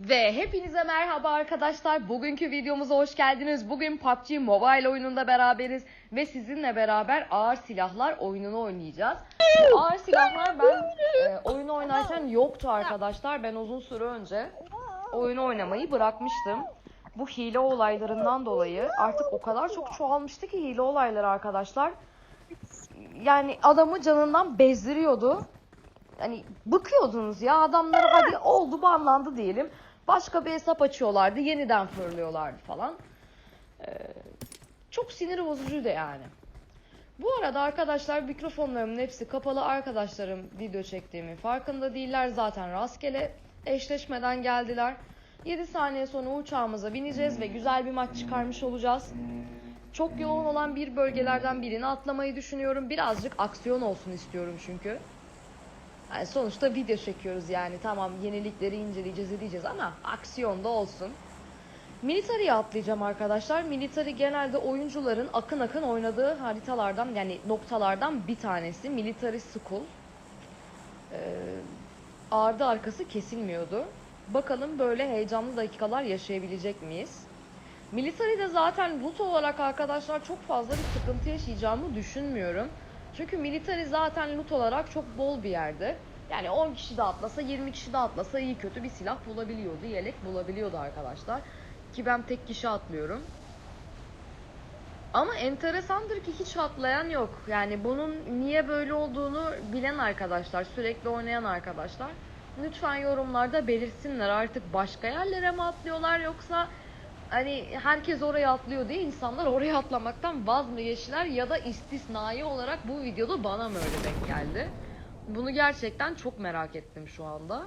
Ve hepinize merhaba arkadaşlar. Bugünkü videomuza hoş geldiniz. Bugün PUBG Mobile oyununda beraberiz ve sizinle beraber ağır silahlar oyununu oynayacağız. Ağır silahlar ben e, oyunu oynarken yoktu arkadaşlar. Ben uzun süre önce oyunu oynamayı bırakmıştım. Bu hile olaylarından dolayı artık o kadar çok çoğalmıştı ki hile olayları arkadaşlar. Yani adamı canından bezdiriyordu hani bıkıyordunuz ya adamları hadi oldu banlandı diyelim. Başka bir hesap açıyorlardı yeniden fırlıyorlardı falan. Ee, çok sinir bozucuydu yani. Bu arada arkadaşlar mikrofonlarımın hepsi kapalı arkadaşlarım video çektiğimi farkında değiller zaten rastgele eşleşmeden geldiler. 7 saniye sonra uçağımıza bineceğiz ve güzel bir maç çıkarmış olacağız. Çok yoğun olan bir bölgelerden birini atlamayı düşünüyorum. Birazcık aksiyon olsun istiyorum çünkü. Yani sonuçta video çekiyoruz yani tamam yenilikleri inceleyeceğiz edeceğiz ama aksiyon da olsun. Military'e atlayacağım arkadaşlar. Military genelde oyuncuların akın akın oynadığı haritalardan yani noktalardan bir tanesi. Military School. Ee, ardı arkası kesilmiyordu. Bakalım böyle heyecanlı dakikalar yaşayabilecek miyiz? Military'de zaten loot olarak arkadaşlar çok fazla bir sıkıntı yaşayacağımı düşünmüyorum. Çünkü military zaten loot olarak çok bol bir yerde. Yani 10 kişi de atlasa 20 kişi de atlasa iyi kötü bir silah bulabiliyordu. Yelek bulabiliyordu arkadaşlar. Ki ben tek kişi atlıyorum. Ama enteresandır ki hiç atlayan yok. Yani bunun niye böyle olduğunu bilen arkadaşlar, sürekli oynayan arkadaşlar. Lütfen yorumlarda belirsinler artık başka yerlere mi atlıyorlar yoksa hani herkes oraya atlıyor diye insanlar oraya atlamaktan vaz mı geçtiler ya da istisnai olarak bu videoda bana mı öyle denk geldi? Bunu gerçekten çok merak ettim şu anda.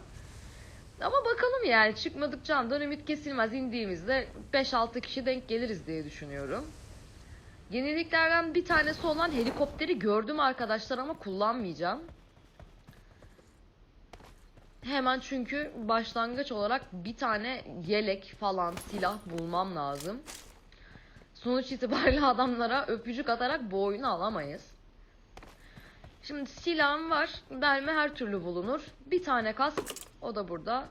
Ama bakalım yani çıkmadıkça andan kesilmez. indiğimizde 5-6 kişi denk geliriz diye düşünüyorum. Yeniliklerden bir tanesi olan helikopteri gördüm arkadaşlar ama kullanmayacağım. Hemen çünkü başlangıç olarak bir tane yelek falan silah bulmam lazım. Sonuç itibariyle adamlara öpücük atarak bu oyunu alamayız. Şimdi silahım var. Mermi her türlü bulunur. Bir tane kask. O da burada.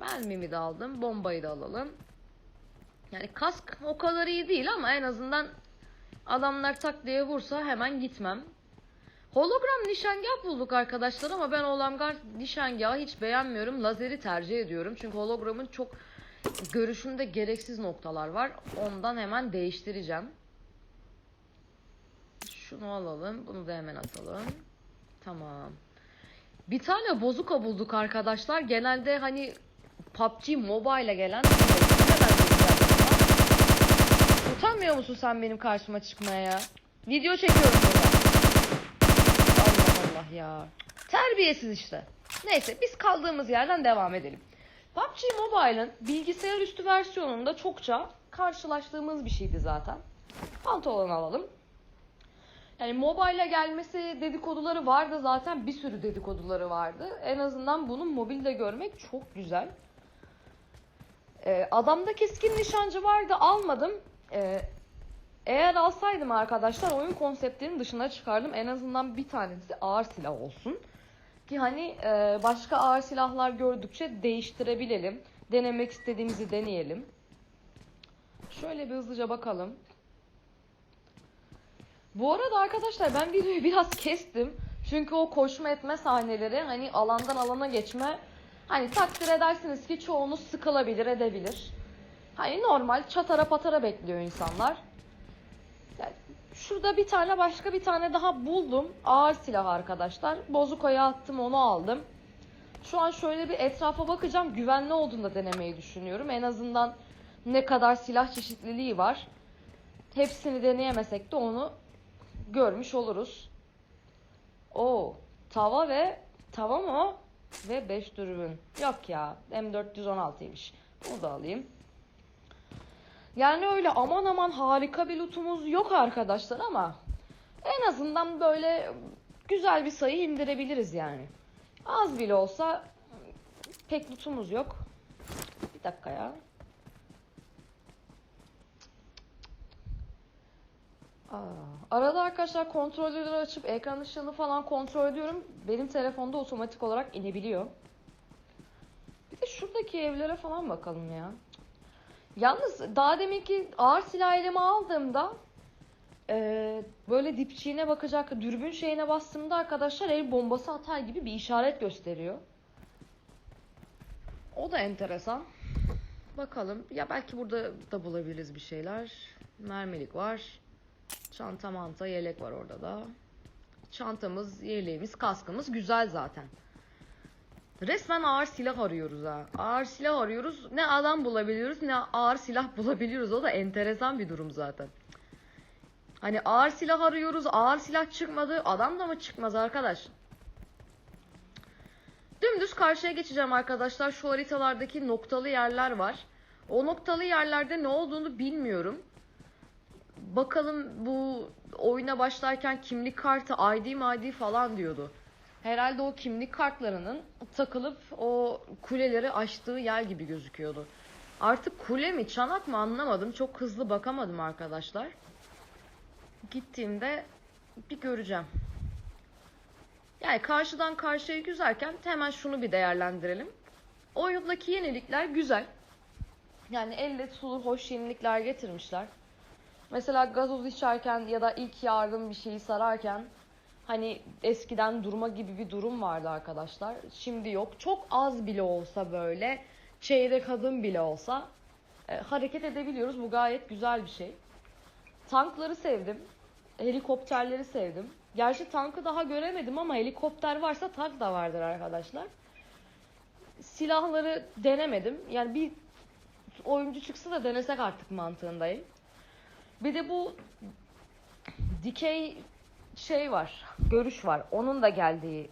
Mermimi de aldım. Bombayı da alalım. Yani kask o kadar iyi değil ama en azından adamlar tak diye vursa hemen gitmem. Hologram nişangah bulduk arkadaşlar ama ben hologram nişangahı hiç beğenmiyorum. Lazeri tercih ediyorum. Çünkü hologramın çok görüşünde gereksiz noktalar var. Ondan hemen değiştireceğim. Şunu alalım. Bunu da hemen atalım. Tamam. Bir tane bozuka bulduk arkadaşlar. Genelde hani PUBG Mobile'e gelen Utanmıyor musun sen benim karşıma çıkmaya ya? Video çekiyorum burada. Ya. Terbiyesiz işte. Neyse biz kaldığımız yerden devam edelim. PUBG Mobile'ın bilgisayar üstü versiyonunda çokça karşılaştığımız bir şeydi zaten. Pantolon alalım. Yani mobile'e gelmesi dedikoduları vardı zaten bir sürü dedikoduları vardı. En azından bunu mobilde görmek çok güzel. Ee, adamda keskin nişancı vardı almadım. Ee, eğer alsaydım arkadaşlar oyun konseptinin dışına çıkardım. En azından bir tanesi ağır silah olsun. Ki hani e, başka ağır silahlar gördükçe değiştirebilelim. Denemek istediğimizi deneyelim. Şöyle bir hızlıca bakalım. Bu arada arkadaşlar ben videoyu biraz kestim. Çünkü o koşma etme sahneleri hani alandan alana geçme hani takdir edersiniz ki çoğunuz sıkılabilir edebilir. Hani normal çatara patara bekliyor insanlar. Şurada bir tane başka bir tane daha buldum. Ağır silah arkadaşlar. Bozukaya attım onu aldım. Şu an şöyle bir etrafa bakacağım. Güvenli olduğunu da denemeyi düşünüyorum. En azından ne kadar silah çeşitliliği var. Hepsini deneyemesek de onu görmüş oluruz. O tava ve tava mı? Ve 5 dürbün. Yok ya M416'ymış. Bunu da alayım. Yani öyle aman aman harika bir lootumuz yok arkadaşlar ama en azından böyle güzel bir sayı indirebiliriz yani. Az bile olsa pek lootumuz yok. Bir dakika ya. Arada arkadaşlar kontrolörleri açıp ekran ışığını falan kontrol ediyorum. Benim telefonda otomatik olarak inebiliyor. Bir de şuradaki evlere falan bakalım ya. Yalnız daha deminki ağır silah elime aldığımda e, böyle dipçiğine bakacak dürbün şeyine bastığımda arkadaşlar el bombası atar gibi bir işaret gösteriyor. O da enteresan. Bakalım. Ya belki burada da bulabiliriz bir şeyler. Mermilik var. Çanta manta yelek var orada da. Çantamız, yeleğimiz, kaskımız güzel zaten. Resmen ağır silah arıyoruz ha. Ağır silah arıyoruz. Ne adam bulabiliyoruz ne ağır silah bulabiliyoruz. O da enteresan bir durum zaten. Hani ağır silah arıyoruz. Ağır silah çıkmadı. Adam da mı çıkmaz arkadaş? Dümdüz karşıya geçeceğim arkadaşlar. Şu haritalardaki noktalı yerler var. O noktalı yerlerde ne olduğunu bilmiyorum. Bakalım bu oyuna başlarken kimlik kartı ID ID falan diyordu. Herhalde o kimlik kartlarının takılıp o kuleleri aştığı yer gibi gözüküyordu. Artık kule mi çanak mı anlamadım. Çok hızlı bakamadım arkadaşlar. Gittiğimde bir göreceğim. Yani karşıdan karşıya güzerken hemen şunu bir değerlendirelim. Oyundaki yenilikler güzel. Yani elle tutulur hoş yenilikler getirmişler. Mesela gazoz içerken ya da ilk yardım bir şeyi sararken hani eskiden durma gibi bir durum vardı arkadaşlar. Şimdi yok. Çok az bile olsa böyle çeyrek adım bile olsa e, hareket edebiliyoruz. Bu gayet güzel bir şey. Tankları sevdim. Helikopterleri sevdim. Gerçi tankı daha göremedim ama helikopter varsa tank da vardır arkadaşlar. Silahları denemedim. Yani bir oyuncu çıksa da denesek artık mantığındayım. Bir de bu dikey şey var, görüş var. Onun da geldiği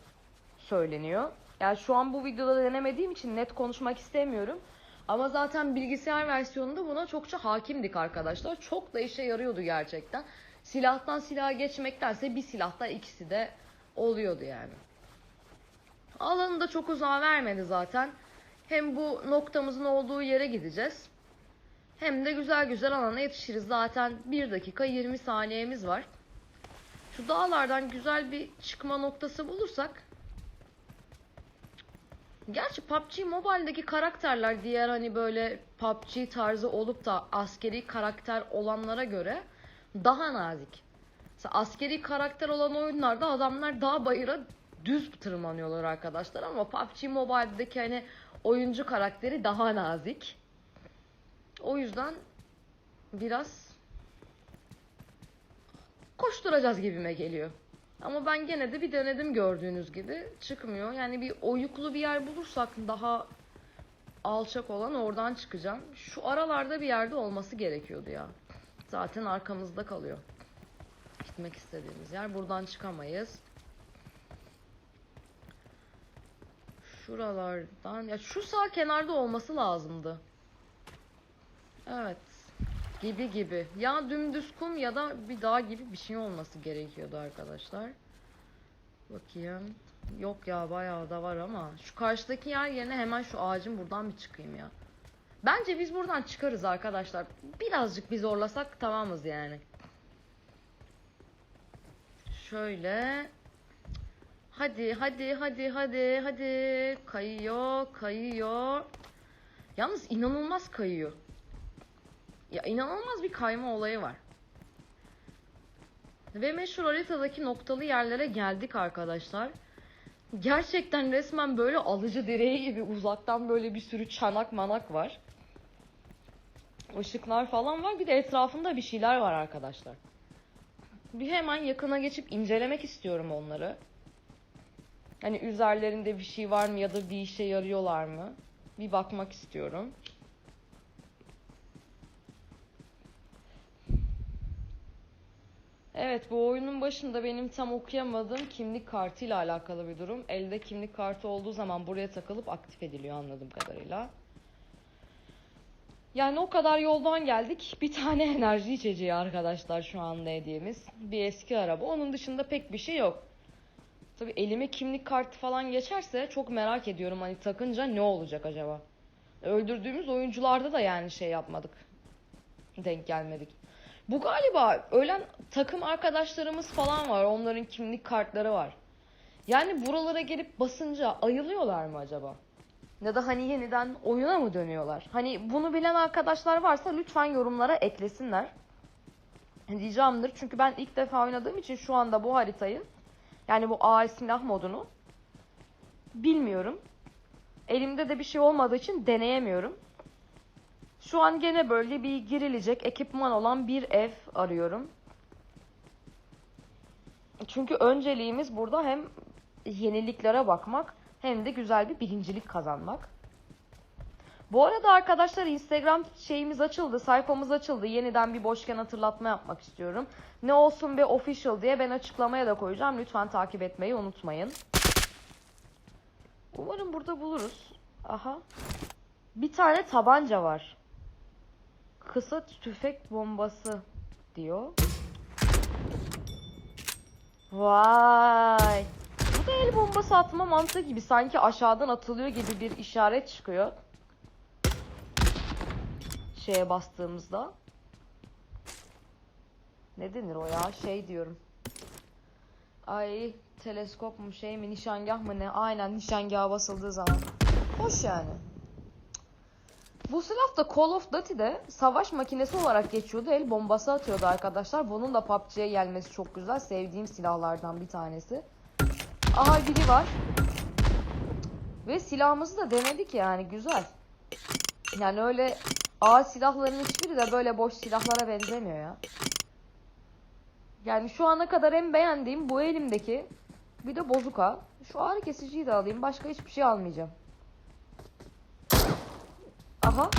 söyleniyor. Yani şu an bu videoda denemediğim için net konuşmak istemiyorum. Ama zaten bilgisayar versiyonunda buna çokça hakimdik arkadaşlar. Çok da işe yarıyordu gerçekten. Silahtan silaha geçmektense bir silahta ikisi de oluyordu yani. Alanı da çok uzağa vermedi zaten. Hem bu noktamızın olduğu yere gideceğiz. Hem de güzel güzel alana yetişiriz. Zaten 1 dakika 20 saniyemiz var. Şu dağlardan güzel bir çıkma noktası bulursak Gerçi PUBG Mobile'deki karakterler diğer hani böyle PUBG tarzı olup da askeri karakter olanlara göre daha nazik. Mesela askeri karakter olan oyunlarda adamlar dağ bayıra düz tırmanıyorlar arkadaşlar ama PUBG Mobile'deki hani oyuncu karakteri daha nazik. O yüzden biraz koşturacağız gibime geliyor. Ama ben gene de bir denedim gördüğünüz gibi. Çıkmıyor. Yani bir oyuklu bir yer bulursak daha alçak olan oradan çıkacağım. Şu aralarda bir yerde olması gerekiyordu ya. Zaten arkamızda kalıyor. Gitmek istediğimiz yer. Buradan çıkamayız. Şuralardan. Ya şu sağ kenarda olması lazımdı. Evet. Gibi gibi. Ya dümdüz kum ya da bir dağ gibi bir şey olması gerekiyordu arkadaşlar. Bakayım. Yok ya bayağı da var ama şu karşıdaki yer yerine hemen şu ağacın buradan bir çıkayım ya. Bence biz buradan çıkarız arkadaşlar. Birazcık bir zorlasak tamamız yani. Şöyle. Hadi hadi hadi hadi hadi. Kayıyor kayıyor. Yalnız inanılmaz kayıyor. Ya inanılmaz bir kayma olayı var. Ve meşhur haritadaki noktalı yerlere geldik arkadaşlar. Gerçekten resmen böyle alıcı direği gibi uzaktan böyle bir sürü çanak manak var. Işıklar falan var. Bir de etrafında bir şeyler var arkadaşlar. Bir hemen yakına geçip incelemek istiyorum onları. Hani üzerlerinde bir şey var mı ya da bir işe yarıyorlar mı? Bir bakmak istiyorum. Evet bu oyunun başında benim tam okuyamadığım kimlik kartıyla alakalı bir durum. Elde kimlik kartı olduğu zaman buraya takılıp aktif ediliyor anladığım kadarıyla. Yani o kadar yoldan geldik. Bir tane enerji içeceği arkadaşlar şu anda hediyemiz. Bir eski araba. Onun dışında pek bir şey yok. Tabi elime kimlik kartı falan geçerse çok merak ediyorum hani takınca ne olacak acaba? Öldürdüğümüz oyuncularda da yani şey yapmadık. Denk gelmedik. Bu galiba ölen takım arkadaşlarımız falan var. Onların kimlik kartları var. Yani buralara gelip basınca ayılıyorlar mı acaba? Ya da hani yeniden oyuna mı dönüyorlar? Hani bunu bilen arkadaşlar varsa lütfen yorumlara eklesinler. Diyeceğimdir çünkü ben ilk defa oynadığım için şu anda bu haritayı yani bu ağır silah modunu bilmiyorum. Elimde de bir şey olmadığı için deneyemiyorum. Şu an gene böyle bir girilecek ekipman olan bir ev arıyorum. Çünkü önceliğimiz burada hem yeniliklere bakmak hem de güzel bir birincilik kazanmak. Bu arada arkadaşlar Instagram şeyimiz açıldı, sayfamız açıldı. Yeniden bir boşken hatırlatma yapmak istiyorum. Ne olsun be official diye ben açıklamaya da koyacağım. Lütfen takip etmeyi unutmayın. Umarım burada buluruz. Aha. Bir tane tabanca var. Kısa tüfek bombası diyor. Vay. Bu da el bombası atma mantığı gibi. Sanki aşağıdan atılıyor gibi bir işaret çıkıyor. Şeye bastığımızda. Ne denir o ya? Şey diyorum. Ay teleskop mu şey mi nişangah mı ne? Aynen nişangaha basıldığı zaman. Hoş yani. Bu silah da Call of Duty'de savaş makinesi olarak geçiyordu. El bombası atıyordu arkadaşlar. Bunun da PUBG'ye gelmesi çok güzel. Sevdiğim silahlardan bir tanesi. Aha biri var. Ve silahımızı da denedik yani güzel. Yani öyle ağır silahların hiçbiri de böyle boş silahlara benzemiyor ya. Yani şu ana kadar en beğendiğim bu elimdeki. Bir de bozuka. Şu ağrı kesiciyi de alayım. Başka hiçbir şey almayacağım. Aha.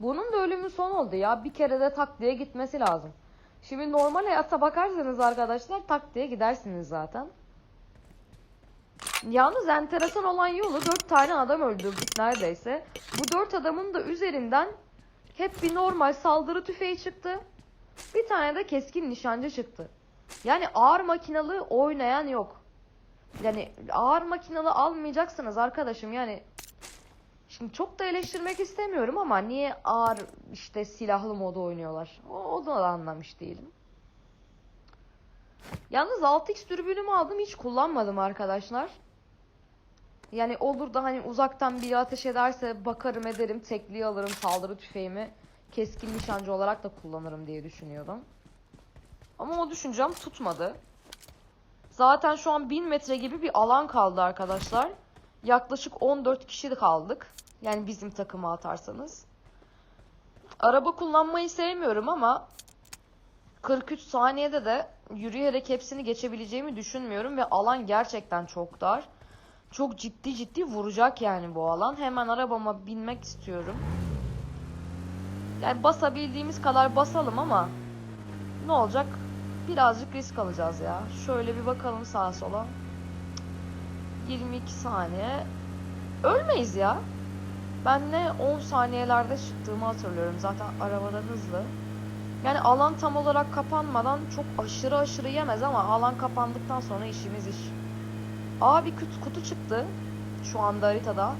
Bunun da ölümü son oldu ya. Bir kere de tak diye gitmesi lazım. Şimdi normal hayatta bakarsanız arkadaşlar tak diye gidersiniz zaten. Yalnız enteresan olan yolu dört tane adam öldürdük neredeyse. Bu dört adamın da üzerinden hep bir normal saldırı tüfeği çıktı. Bir tane de keskin nişancı çıktı. Yani ağır makinalı oynayan yok. Yani ağır makinalı almayacaksınız arkadaşım yani. Şimdi çok da eleştirmek istemiyorum ama niye ağır işte silahlı modu oynuyorlar? O, o da anlamış değilim. Yalnız 6x dürbünümü aldım hiç kullanmadım arkadaşlar. Yani olur da hani uzaktan biri ateş ederse bakarım ederim tekliği alırım saldırı tüfeğimi keskin nişancı olarak da kullanırım diye düşünüyordum. Ama o düşüncem tutmadı. Zaten şu an 1000 metre gibi bir alan kaldı arkadaşlar. Yaklaşık 14 kişi kaldık. Yani bizim takıma atarsanız. Araba kullanmayı sevmiyorum ama 43 saniyede de yürüyerek hepsini geçebileceğimi düşünmüyorum ve alan gerçekten çok dar. Çok ciddi ciddi vuracak yani bu alan. Hemen arabama binmek istiyorum. Yani basabildiğimiz kadar basalım ama ne olacak? Birazcık risk alacağız ya. Şöyle bir bakalım sağa sola. 22 saniye. Ölmeyiz ya. Ben ne 10 saniyelerde çıktığımı hatırlıyorum. Zaten arabada hızlı. Yani alan tam olarak kapanmadan çok aşırı aşırı yemez ama alan kapandıktan sonra işimiz iş. Aa bir kutu, kutu çıktı. Şu anda haritada.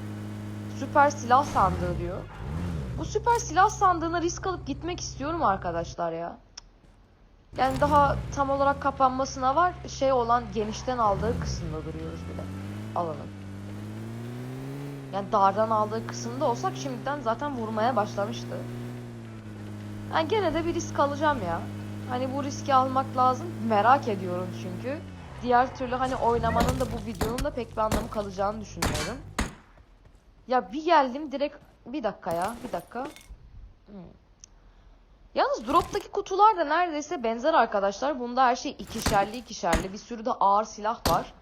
Süper silah sandığı diyor. Bu süper silah sandığına risk alıp gitmek istiyorum arkadaşlar ya. Yani daha tam olarak kapanmasına var. Şey olan genişten aldığı kısımda duruyoruz bile. Alanın. Yani dardan aldığı kısımda olsak şimdiden zaten vurmaya başlamıştı. Yani gene de bir risk alacağım ya. Hani bu riski almak lazım. Merak ediyorum çünkü. Diğer türlü hani oynamanın da bu videonun da pek bir anlamı kalacağını düşünüyorum. Ya bir geldim direkt bir dakika ya bir dakika. Hmm. Yalnız droptaki kutular da neredeyse benzer arkadaşlar. Bunda her şey ikişerli ikişerli. Bir sürü de ağır silah var.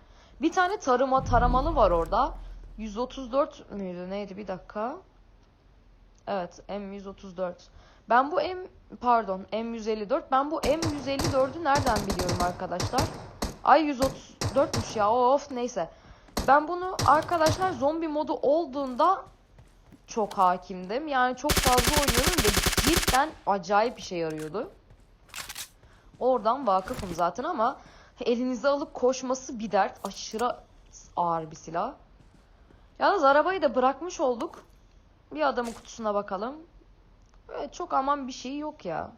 Bir tane tarıma taramalı var orada. 134 müydü neydi bir dakika. Evet M134. Ben bu M pardon M154. Ben bu M154'ü nereden biliyorum arkadaşlar? Ay 134'müş ya of neyse. Ben bunu arkadaşlar zombi modu olduğunda çok hakimdim. Yani çok fazla oynuyorum ve cidden acayip bir şey yarıyordu. Oradan vakıfım zaten ama elinize alıp koşması bir dert. Aşırı ağır bir silah. Yalnız arabayı da bırakmış olduk. Bir adamın kutusuna bakalım. Evet çok aman bir şey yok ya.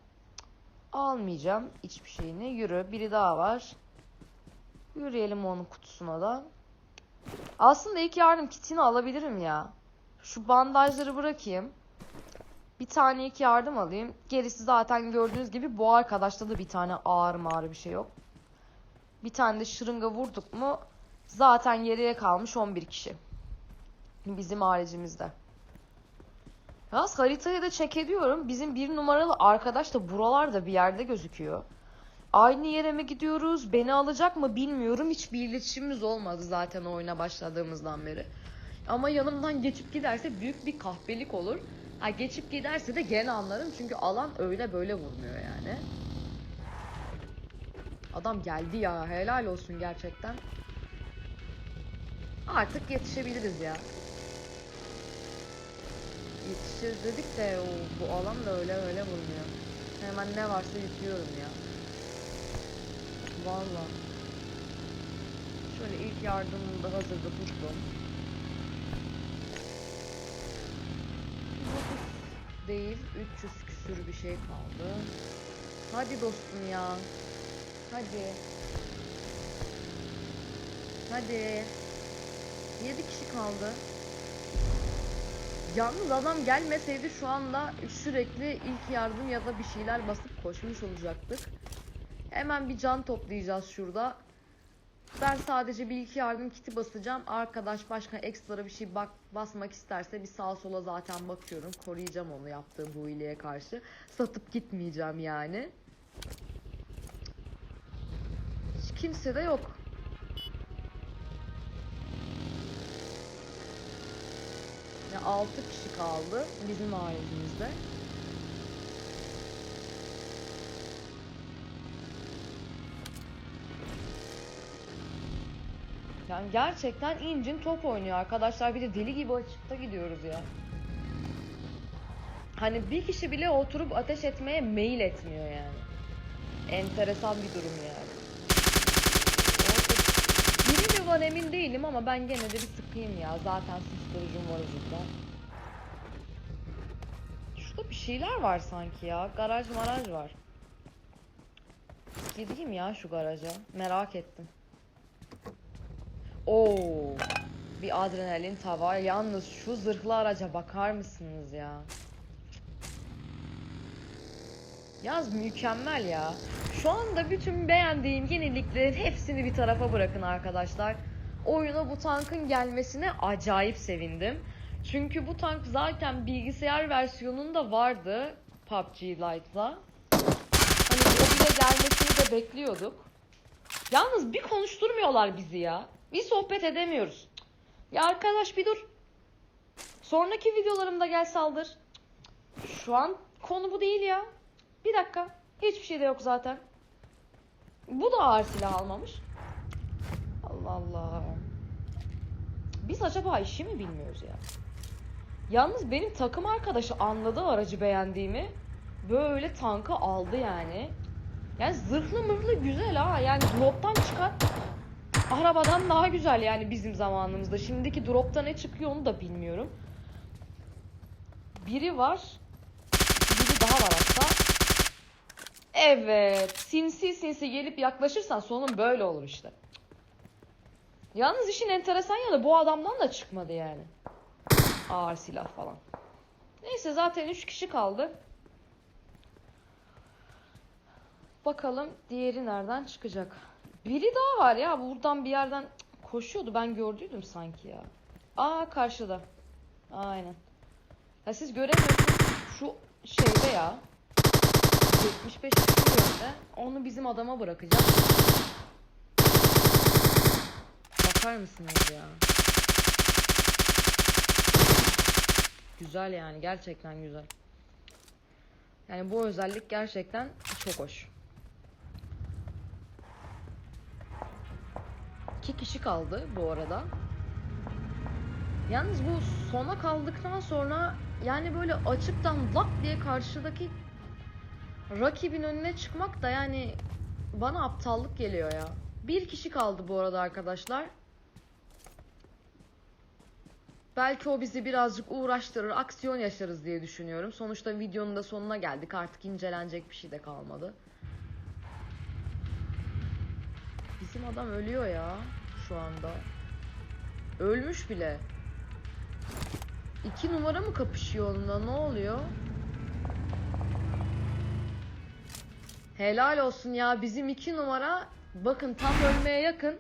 Almayacağım hiçbir şeyini. Yürü. Biri daha var. Yürüyelim onun kutusuna da. Aslında ilk yardım kitini alabilirim ya. Şu bandajları bırakayım. Bir tane ilk yardım alayım. Gerisi zaten gördüğünüz gibi bu arkadaşta da bir tane ağır mağrı bir şey yok. Bir tane de şırınga vurduk mu zaten geriye kalmış 11 kişi. Bizim haricimizde. Yalnız haritayı da check ediyorum. Bizim bir numaralı arkadaş da buralarda bir yerde gözüküyor. Aynı yere mi gidiyoruz? Beni alacak mı bilmiyorum. Hiçbir iletişimimiz olmadı zaten oyuna başladığımızdan beri. Ama yanımdan geçip giderse büyük bir kahpelik olur. Ha geçip giderse de gene anlarım çünkü alan öyle böyle vurmuyor yani. Adam geldi ya helal olsun gerçekten. Artık yetişebiliriz ya. Yetişiriz dedik de o, bu alan da öyle öyle vurmuyor. Hemen ne varsa yüklüyorum ya. Valla. Şöyle ilk yardımını da hazırda tuttum. Değil 300 küsür bir şey kaldı. Hadi dostum ya. Hadi. Hadi. 7 kişi kaldı. Yalnız adam gelmeseydi şu anda sürekli ilk yardım ya da bir şeyler basıp koşmuş olacaktık. Hemen bir can toplayacağız şurada. Ben sadece bir iki yardım kiti basacağım. Arkadaş başka ekstra bir şey bak basmak isterse bir sağa sola zaten bakıyorum. Koruyacağım onu yaptığı bu iyiliğe karşı. Satıp gitmeyeceğim yani. Hiç kimse de yok. Ya 6 kişi kaldı bizim ailemizde. Yani gerçekten incin top oynuyor arkadaşlar. Bir de deli gibi açıkta gidiyoruz ya. Hani bir kişi bile oturup ateş etmeye meyil etmiyor yani. Enteresan bir durum yani. Biri mi var emin değilim ama ben gene de bir sıkayım ya. Zaten susturucum var ucunda. Şurada bir şeyler var sanki ya. Garaj maraj var. Gideyim ya şu garaja. Merak ettim. Oo. Bir adrenalin tava. Yalnız şu zırhlı araca bakar mısınız ya? Yaz mükemmel ya. Şu anda bütün beğendiğim yeniliklerin hepsini bir tarafa bırakın arkadaşlar. Oyuna bu tankın gelmesine acayip sevindim. Çünkü bu tank zaten bilgisayar versiyonunda vardı PUBG Lite'la. Hani mobile gelmesini de bekliyorduk. Yalnız bir konuşturmuyorlar bizi ya. Bir sohbet edemiyoruz. Ya arkadaş bir dur. Sonraki videolarımda gel saldır. Şu an konu bu değil ya. Bir dakika. Hiçbir şey de yok zaten. Bu da ağır silah almamış. Allah Allah. Biz acaba işi mi bilmiyoruz ya? Yalnız benim takım arkadaşı anladı aracı beğendiğimi. Böyle tankı aldı yani. Yani zırhlı mırhlı güzel ha. Yani droptan çıkan arabadan daha güzel yani bizim zamanımızda. Şimdiki dropta ne çıkıyor onu da bilmiyorum. Biri var. Biri daha var hatta. Evet. Sinsi sinsi gelip yaklaşırsan sonun böyle olur işte. Yalnız işin enteresan yanı bu adamdan da çıkmadı yani. Ağır silah falan. Neyse zaten 3 kişi kaldı. Bakalım diğeri nereden çıkacak. Biri daha var ya buradan bir yerden koşuyordu ben gördüydüm sanki ya. Aa karşıda. Aynen. Ya siz göremiyorsunuz şu şeyde ya. 75 yönde. Onu bizim adama bırakacağım. Bakar mısınız ya? Güzel yani gerçekten güzel. Yani bu özellik gerçekten çok hoş. İki kişi kaldı bu arada. Yalnız bu sona kaldıktan sonra yani böyle açıktan lak diye karşıdaki rakibin önüne çıkmak da yani bana aptallık geliyor ya. Bir kişi kaldı bu arada arkadaşlar. Belki o bizi birazcık uğraştırır, aksiyon yaşarız diye düşünüyorum. Sonuçta videonun da sonuna geldik. Artık incelenecek bir şey de kalmadı. Bizim adam ölüyor ya şu anda. Ölmüş bile. İki numara mı kapışıyor onunla? Ne oluyor? Helal olsun ya bizim iki numara bakın tam ölmeye yakın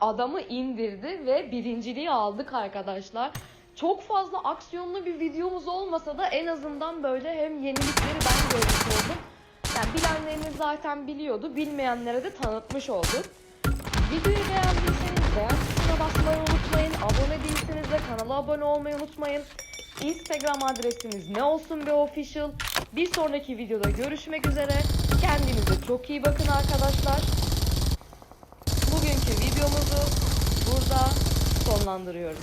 adamı indirdi ve birinciliği aldık arkadaşlar. Çok fazla aksiyonlu bir videomuz olmasa da en azından böyle hem yenilikleri ben görmüş oldum. Yani bilenleriniz zaten biliyordu. Bilmeyenlere de tanıtmış olduk. Abone olmayı unutmayın. Instagram adresimiz ne olsun be official. Bir sonraki videoda görüşmek üzere. Kendinize çok iyi bakın arkadaşlar. Bugünkü videomuzu burada sonlandırıyorum.